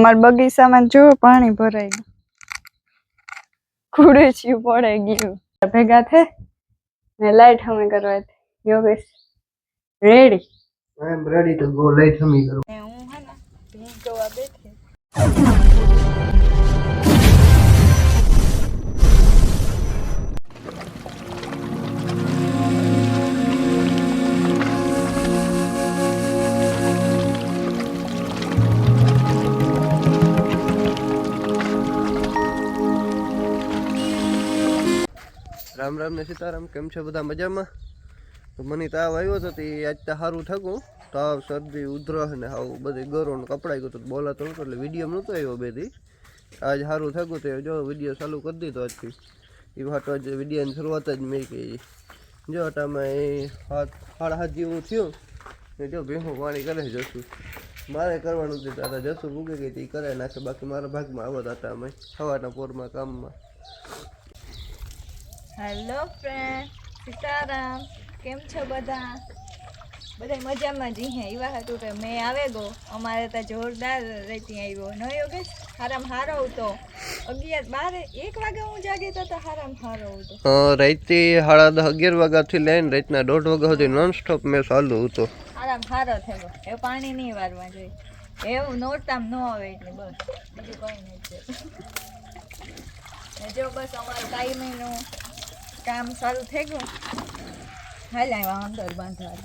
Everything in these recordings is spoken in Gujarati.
અમારા બગીચામાં જો પાણી ભરાઈ ગયું. કુડેચિયું પડાઈ ગયું. ભેગા થે ને લાઈટ હમે કરવા Yogesh ready I am ready to go light હમી કરું હું હે ને ભીંગ જોવા બેઠી. રામ રામ ને સીતારામ, કેમ છે બધા મજામાં? તો મને તાવ આવ્યો હતો તે આજ તો સારું થકું તાવ શરદી, ઉધરસ ને આવું બધી ગરો ને કપડાઈ ગયું તો બોલાતો નહોતો એટલે વીડિયો નહોતો આવ્યો બેથી. આજ સારું થકું તે જો વીડિયો ચાલુ કરી દીધો આજથી. એ વાટો જ વિડીયોની શરૂઆત જ મેં કહી જો તમે હાથ સાડા હાથ જેવું થયું ને જો ભેહું પાણી કરે જશું મારે કરવાનું હતું દાદા જશું ભૂગે ગઈ હતી કરે નાખે, બાકી મારા ભાગમાં આવો દાતા અમે સવારના પોરમાં કામમાં. હેલો ફ્રેન્ડ સીતારામ કેમ છો બધા? બધા મજામાં જી હે. એવા હતું કે મેં આવે ગો. અમારે તો જોરદાર રેતી આવ્યો ન યોગેશ હારામ હારો હતો. અગિયાર બારે એક વાગે હું જાગી તો હારામ હારો હતો. રાતે સાડા દસ અગિયાર વાગ્યાથી લઈને રાતના દોઢ વાગ્યા સુધી નોન સ્ટોપ મેં ચાલુ હતો. હારામ હારો થયો. એ પાણી નહીં વારવા જોઈએ. એવું નોરતામ ન આવે એટલે બસ. બીજું કંઈ નહીં જો બસ અમારું ટાઈમિંગનું કામ સારું થઈ ગયું. હાલ આવ્યા અંદર બાંધવા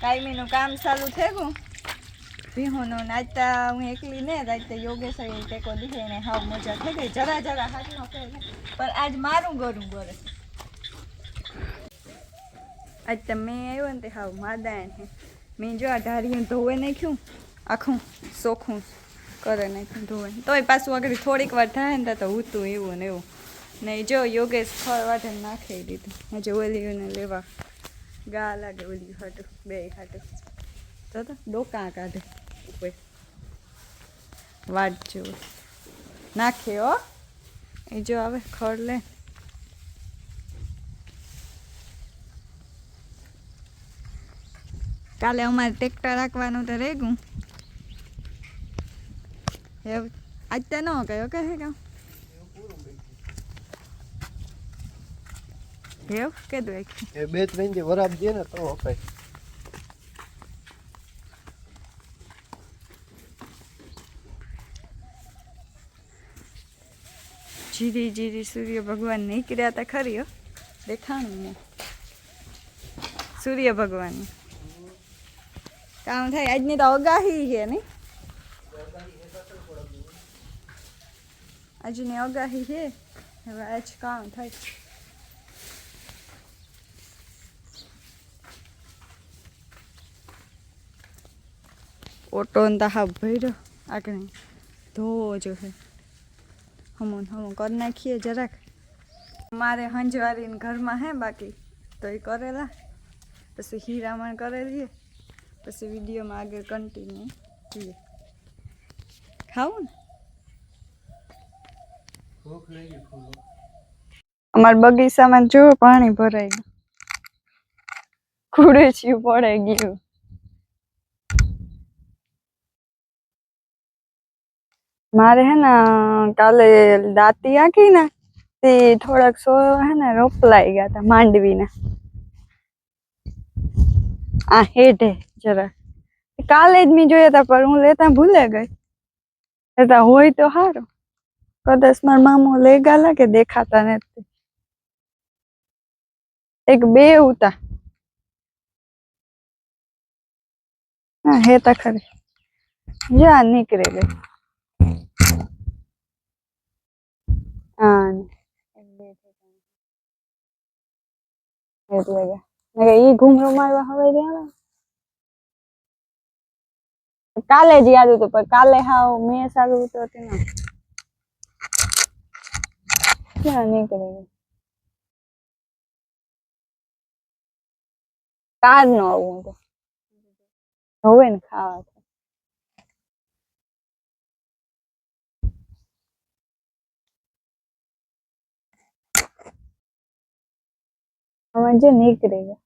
કાયમીનું કામ ચાલુ થઈ ગયું. ભીહોનું નાચતા હું એકલી ને રાતે યોગેશ ટેકો દીધે ને હાવ મજા થઈ ગઈ. જરા જરા હાથમાં કહે પણ આજ મારું ગરું ગરે આજ તમે આવ્યો ને તે હાવ માદા મેં જો આ ઢારીયું ધોવે નાખ્યું, આખું સોખું કરે નાખ્યું ધોવે તોય પાછું આગળ થોડીક વાર થાય ને તો ઉતું એવું ને એવું. ને જો યોગેશ ફળ વાટે નાખી દીધું હજુ ઓલિયુને લેવા ગા લાગે ઓલિયું હાટું, બે હાટું. તો તો, ડોકા કાઢે ઉપર વાટ જેવું નાખે હો. એ જો આવે ખડ લે. કાલે અમારે ટેક્ટર રાખવાનું તો રેગું. એવું, આજ તો ન કયો કહે કામ એવું? કીધું એક. એ બે ત્રણ જે વરાપ દે ને તો અપાય જીરી જીરી સૂર્ય ભગવાન નીકળ્યા હતા ખરી હો. દેખાણું ને. સૂર્ય ભગવાન. કામ થાય આજની તો અગાહી છે નહીં આજની અગાહી છે. હવે આજ કામ થાય. ઓટો ને તો ભર્યો. આગળ ધોવો જોશે હમું હમું કરી નાખીએ જરાક. મારે હંજવારીને ઘરમાં હે બાકી. તો એ કરેલા. પછી હીરામણ કરેલી પછી વિડીયોમાં આગળ કન્ટિન્યુ જોઈએ ખાવું ને? અમારા બગીચામાં જો પાણી ભરાઈ ગયું. કુડેચિયું પડે ગયું. મારે હે ને, કાલે દાંતી આખી ને તે થોડાક સો હે ને રોપલાઈ ગયા હતા માંડવીને. આ હેઠે જરા. કાલે જ મેં જોયા હતા પણ હું લેતા ભૂલે ગઈ. લેતા હોય તો સારું કદાચ મારા મામો લઈ ગાલા કે દેખાતા નથી. એક બે ઉતા. હા, હે તા ખરી. જા, નીકળે ગઈ હા ને. એક બે થઈ ગયા. એટલે મેં ઈ ઘૂમરો મારવા હવે રહ્યા કાલે જ યાદ હતું પણ કાલે હાવ મેં સારું હતું તેના ક્યાં નીકળી કાર નો આવું તો હવે ને ખાવા જે નીકળી ગયા.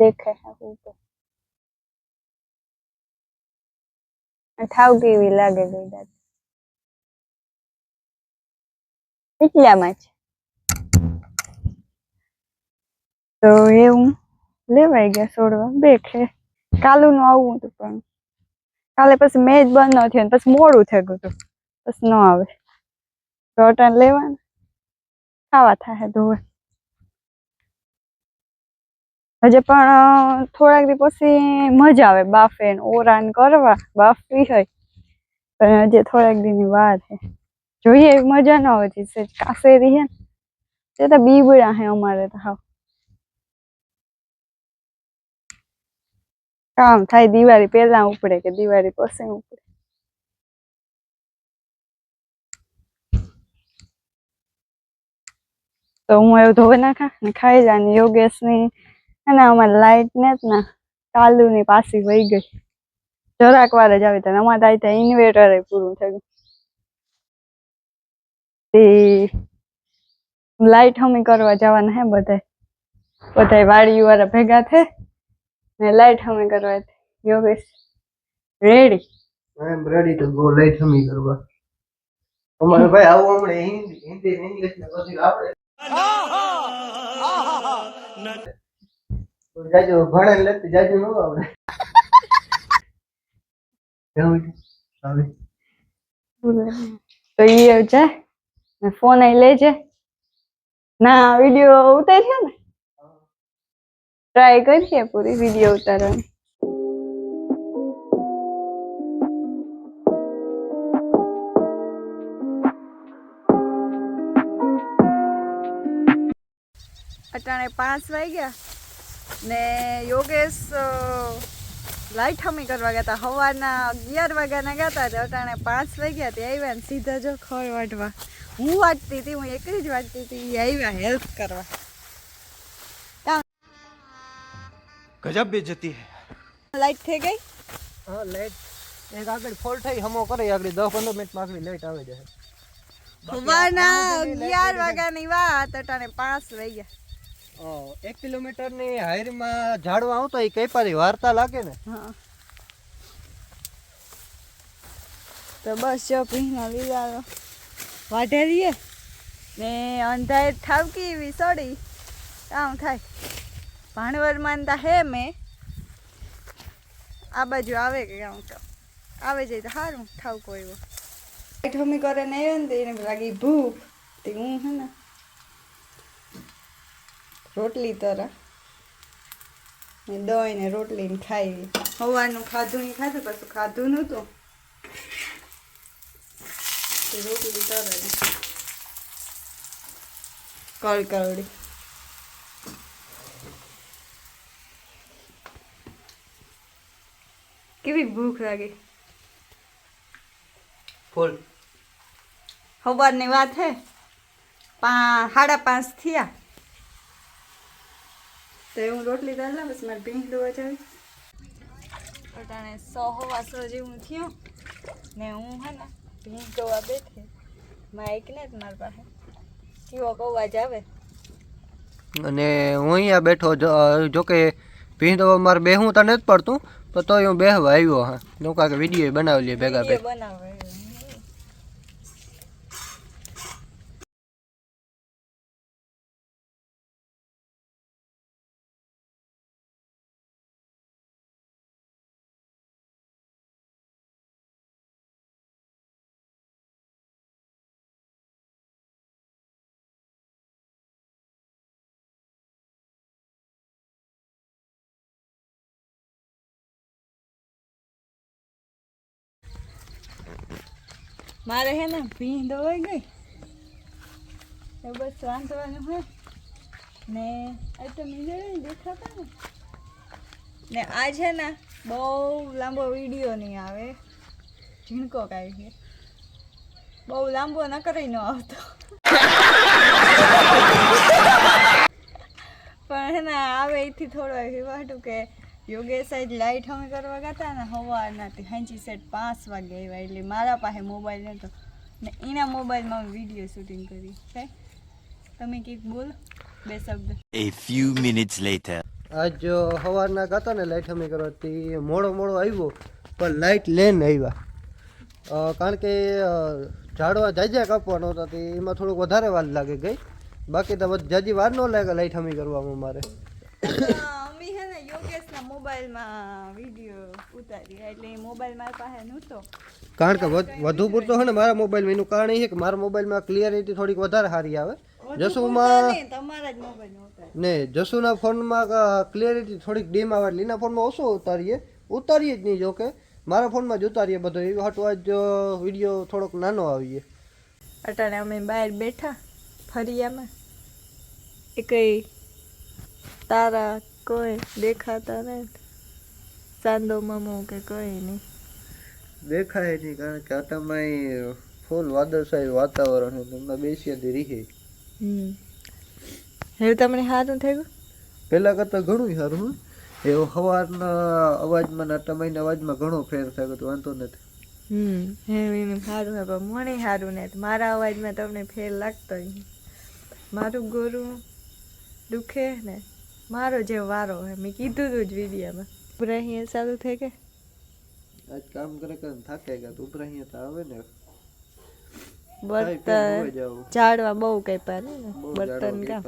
દેખાય હા ઉપર ઠાવ કેવી લાગે ગઈ દાદ? એટલામાં જ તો એવું લેવાઈ ગયા છોડવા. દેખે. કાલુનું આવવું હતું પણ. કાલે પછી મેચ બંધ ન થયો પછી મોડું થઈ ગયું હતું. પછી ન આવે. તો અટાણ લેવાના. ખાવા થાય ધોવે. હજે પણ થોડાક દી પછી મજા આવે બાફે ઓરાન કરવા, બાફવી હોય. પણ હજી થોડાક દીની વાર છે જોઈએ મજા ન આવે છે, કાસેરી હે તે તો બીબડા હે અમારે તો હાવ. કામ થાય દિવાળી પહેલા ઉપડે કે દિવાળી પછી ઉપડે? તો હું એવું ધોઈ નાખા ને ખાઈ જા ને યોગેશની અને અમારે લાઈટ ને જ ના કાલુ ની પાછી વહી ગઈ. જરાક વાર જ આવી ત્યાં અમારે ત્યાં ઇન્વેટર પૂરું થયું. ગયું તે લાઈટ હમી કરવા જવાના હે બધા. બધાય વાડી વાળા ભેગા થે ને લાઈટ હમી કરવા Yogesh ready I am ready to go light હમી કરવા. અમારે ભાઈ આવું હમણે હિન્દી હિન્દી ઇંગ્લિશ ને બધું આવડે. તો જાજુ ભણે લેતી જાજુ ન આવડે? તો ઈ છે. ને ફોન અહીં લેજે ના વીડિયો ઉતાર્યો ને? ટ્રાય કરીએ પૂરી વીડિયો ઉતારવાની. અટાણે પાંચ વાગ્યા. ને યોગેશ લાઈટ હમી કરવા ગયા હતા સવારના અગિયાર વાગ્યાના ગયા હતા અટાણે પાંચ વાગ્યા તે આવ્યા ને સીધા જો ખોળ વાટવા. હું વાટતી હતી હું એકલી જ વાટતી હતી આવ્યા હેલ્પ કરવા. ગજબ બે જતી લાઈટ થઈ ગઈ? હા લાઈટ. એક આગળ ફોલ થઈ હમો કરે આગળ 10 15 મિનિટમાં આગળ લાઈટ આવી જશે સવારના અગિયાર વાગ્યાની વાત અટાણે પાંચ વાગ્યા. એક કિલોમીટરની હાઈરમાં ઝાડવા આવતો એ કઈ પારી વાર્તા લાગે ને? હા. તો બસ જો પીના લીલા વાઢે રહીએ? ને અંધાર ઠાવકી એવી સડી. આમ થાય. ભાણવર માનતા હે મેં. આ બાજુ આવે કે આમ આવે જાય તો સારું ઠાવકો એવો હમી કરે ને એને લાગી ભૂખ. તે હું હે ને? રોટલી તરા. ને દહીં ને રોટલી ને ખાઈ. સવારનું ખાધું નહીં ખાધું પાછું ખાધું નહોતું. રોટલી તરે કળકવડી કેવી ભૂખ લાગી? ફૂલ. સવારની વાત હે? પા સાડા પાંચ થયા. તો હું રોટલી દાળ લાવીશ મારે ભીંગ દોવા જાવી. પોતાને સો સો જેવું થયું. ને હું હે ને ભીંગ દોવા બેઠી. માઇક ને જ મારી પાસે. કેવો અવાજ આવે? અને હું અહીંયા બેઠો જો- જો કે ભીં તો મારે બેહું તો નથી પડતું તો તોય હું બેહવા આવ્યો હા. હું કાંઈક વીડિયો બનાવી લઈએ ભેગા ભેગા બનાવે. મારે હે ને ભીં દવાઈ ગઈ. એ બસ વાંધવાનું હે. ને આ તો મીંડળ દેખાતા ને. ને આ છે ને બહુ લાંબો વીડિયો નહીં આવે. ઝીણકો કાંઈ છે. બહુ લાંબો ન કરી ન આવતો. પણ હે ને આવે એથી થોડો વાટું કે યોગેશ આજ લાઈટ અમે કરવા ગયા ને સવારના તે હાંચી સેટ પાંચ વાગે આવ્યા. એટલે મારા પાસે મોબાઈલ નહોતો ને એના મોબાઈલમાં વીડિયો શૂટિંગ કરી. છે તમે કંઈક બોલો? બે શબ્દ. A few minutes later. આજ સવારના ગયા ને લાઈટ કરવા કરવાથી મોડો મોડો આવ્યો પણ લાઇટ લઈને આવ્યા. કારણ કે ઝાડવા જાજ્યા કાપવાનો હતો તે એમાં થોડુંક વધારે વાર લાગે ગઈ. બાકી તો જાજી વાર ન લાગે લાઇટ હમી કરવામાં મારે. યોગેશના મોબાઈલમાં વીડિયો ઉતારી એટલે એ મોબાઈલ મારી પાસે નહોતો. કારણ કે વધ- વધુ પૂરતો હોય ને મારા મોબાઈલમાં એનું કારણ એ છે કે મારા મોબાઈલમાં ક્લિયરિટી થોડીક વધારે સારી આવે. જસુમાં તમારા જ મોબાઈલ ઉતાર. ને જસુના ફોનમાં ક્લિયરિટી થોડીક ડીમ આવે એટલે એના ફોનમાં ઓછો ઉતારીએ. ઉતારીએ જ નહીં જોકે મારા ફોનમાં જ ઉતારીએ બધો. એ હાટું આજ વીડિયો થોડોક નાનો આવીએ. અટાણે અમે બહાર બેઠા ફરિયામાં એ કઈ તારા કોઈ દેખાતા ને ચાંદો મામો કે કોઈ નહીં. દેખાય નહીં કારણ કે આટામાં ફૂલ વાદળશાહી વાતાવરણ તમને બેસીએ બેસી રીહે. હવે તમને સારું થયું? પહેલાં કરતાં ઘણું સારું એવો સવારના અવાજમાં ને આટામાં અવાજમાં ઘણો ફેર થયો તો વાંધો નથી. હમ. એનું સારું પણ મને સારું ને મારા અવાજમાં તમને ફેર લાગતો મારું ગોરું દુખે ને. મારો જે વારો હે મેં કીધું તું જ વિડીયામાં. પૂરા અહીંયા ચાલુ થઈ કે આજ કામ કરે કરે થાકે ગયા તો ઉપરા અહીંયા તો આવે ને. બર્તન ઝાડવા બહુ કાપ્યા ને બર્તન કામ.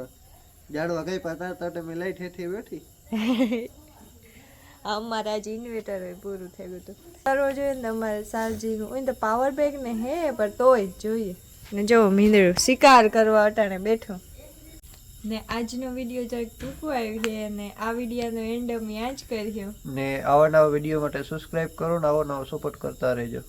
જાડવા ગઈ પાતા તાટે મેં લાઈટ હેઠી બેઠી. અમારે આજ ઇન્વેટર પૂરું થઈ ગયું હતું. કરવો જોઈએ ને તમારે સાલજીનું હોય તો પાવર બેંક ને હે પણ તોય જોઈએ. ને જો મીંદડું શિકાર કરવા અટાણે બેઠો. ને આજનો વીડિયો જરાક ટૂંકો આવ્યો છે અને આ વિડીયોનો એન્ડ અમે આ જ કર્યો. ને આવા નવા વીડિયો માટે સબસ્ક્રાઇબ કરો ને આવો નવો સપોર્ટ કરતા રહેજો.